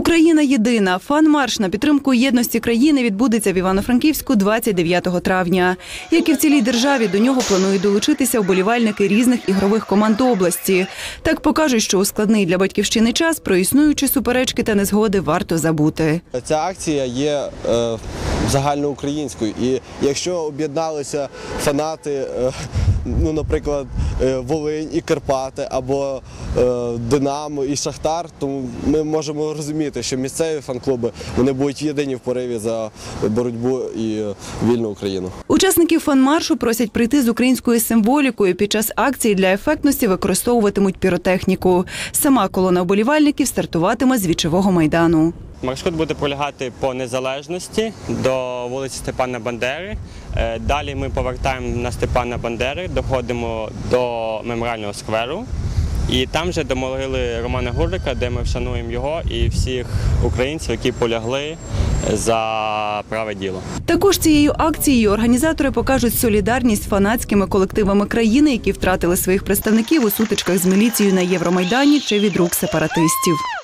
Україна єдина. Фан-марш на підтримку єдності країни відбудеться в Івано-Франківську 29 травня. Як і в цілій державі, до нього планують долучитися вболівальники різних ігрових команд області. Так покажуть, що у складний для батьківщини час про існуючі суперечки та незгоди варто забути. Ця акція є е, загальноукраїнською, і якщо об'єдналися фанати, е, ну, наприклад, е, Волинь і Карпати або е, Динамо і Шахтар, то ми можемо розуміти, що місцеві фан-клуби вони будуть єдині в пориві за боротьбу і вільну Україну. Учасників фан-маршу просять прийти з українською символікою. Під час акції для ефектності використовуватимуть піротехніку. Сама колона вболівальників стартуватиме з вічового майдану. Маршрут буде пролягати по незалежності до вулиці Степана Бандери. Е, Далі ми повертаємо на Степана Бандери, доходимо до меморіального скверу. І там же до могили Романа Гурлика, де ми вшануємо його і всіх українців, які полягли за праве діло. Також цією акцією організатори покажуть солідарність фанатськими колективами країни, які втратили своїх представників у сутичках з міліцією на Євромайдані чи від рук сепаратистів.